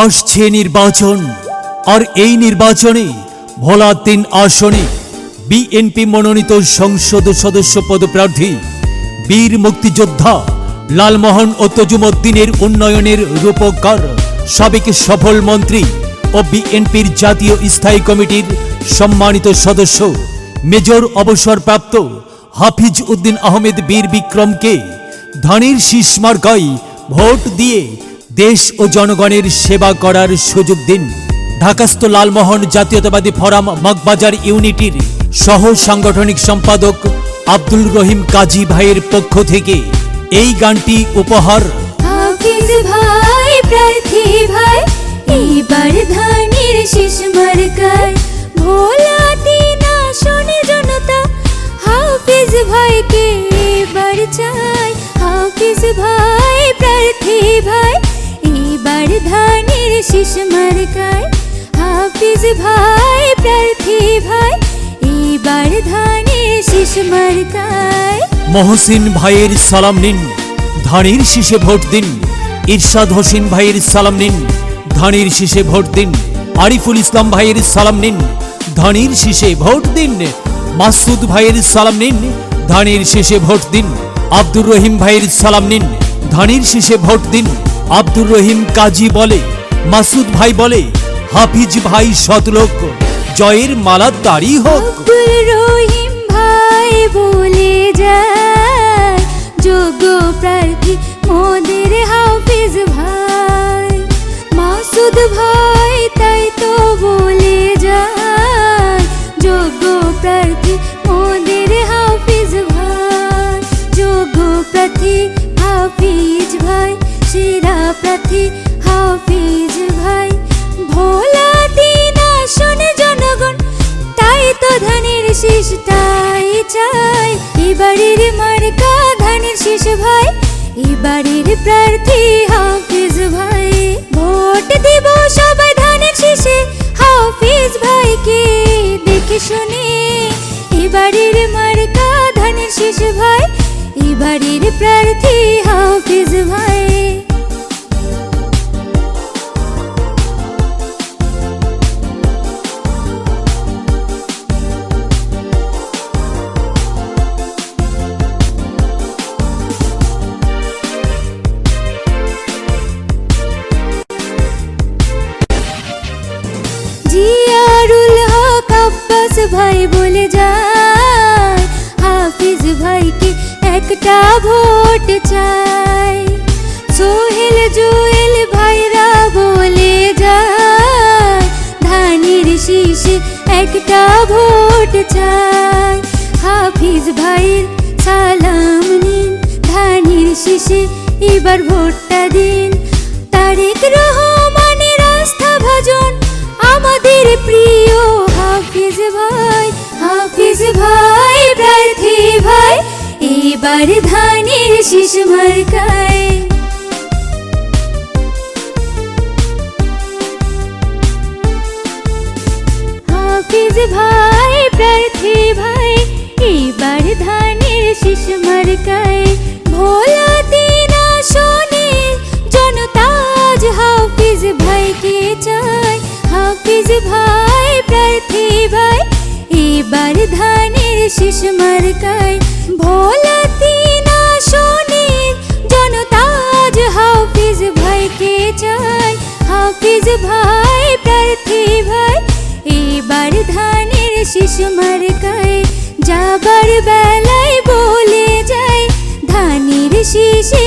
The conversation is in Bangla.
আসছে নির্বাচন, আর এই নির্বাচনে ভোলা তিন আসনে বিএনপি মনোনীত সংসদ সদস্য পদপ্রার্থী, বীর মুক্তিযোদ্ধা লালমোহন ও তজুমদ্দিনের উন্নয়নের রূপকার সাবেক সফল মন্ত্রী ও বিএনপির জাতীয় স্থায়ী কমিটির সম্মানিত সদস্য, মেজর অবসরপ্রাপ্ত হাফিজ উদ্দিন আহমেদ বীর বিক্রমকে ধানের শীষ মার্কায় ভোট দিয়ে দেশ ও জনগণের সেবা করার সুযোগ দিন। ঢাকাস্থ লালমোহন জাতীয়তাবাদী ফোরাম মগবাজার ইউনিটির সহ সাংগঠনিক সম্পাদক আব্দুল রহিম কাজী ভাইয়ের পক্ষ থেকে এই গানটি উপহার। ভাই, প্রার্থী ভাইকে এবার চাই, হাফিজ ভাই। শেষ মার্কায়, হাফিজ ভাই, প্রার্থী ভাই এইবার ধানের শেষ মার্কায়। মহসিন ভাইয়ের সালাম নিন, ধানের শীষে ভোট দিন, ইরশাদ হোসেন ভাইয়ের সালাম নিন, ধানের শীষে ভোট দিন, আরিফুল ইসলাম ভাইয়ের সালাম নিন, ধানের শীষে ভোট দিন, মাসুদ ভাইয়ের সালাম নিন, ধানের শীষে ভোট দিন, আব্দুর রহিম ভাইয়ের সালাম নিন, ধানের শীষে ভোট দিন, আব্দুর রহিম কাজী বলে মাসুদ ভাই বলে, হাফিজ ভাই সতলোক, জয়ের মালা তারি হোক। রহিম ভাই বলে যায়, যোগ্য প্রার্থী মোদের হাফিজ ভাই। মাসুদ ভাই তাই তো বলে যায়, যোগ্য প্রার্থী মোদের হাফিজ ভাই। যোগ্য প্রার্থী হাফিজ ভাই, সেরা প্রার্থী এবারের মার্কা ধানের শেষ ভাই বাড়ির প্রার্থী হাফিজ ভাই। ভোট দেব সবাই ধানের শেষে, হাফিজ ভাইকে দেখে শুনে। এবারের মার্কা ধানের শেষ ভাই বাড়ির প্রার্থী হাফিজ ভাই। ভাই বলে যায়, হাফিজ ভাইকে একটা ভোট চাই। সোহেল জুয়েল ভাইরা বলে যায়, ধানের শীষে একটা ভোট চাই। হাফিজ ভাইয়ের সালাম নিন, ধানের শীষে এবার ভোটটা দিন। তারেক রহমানের আস্থা ভাজন আমাদের হাফিজ ভাই হাফিজ ভাই, প্রার্থী ভাই, এবার ধানের শীষ মার্কায়। হাফিজ ভাই, প্রার্থী ভাই, এবার ধানের শীষ মার্কায়। মার্কায় ভোলা তিন আসনে জনতাজ হাফিজ ভাইকে ভাই ভাই, এবার ধানের যাবার বেলায় বলে যায়, ধানের শীষে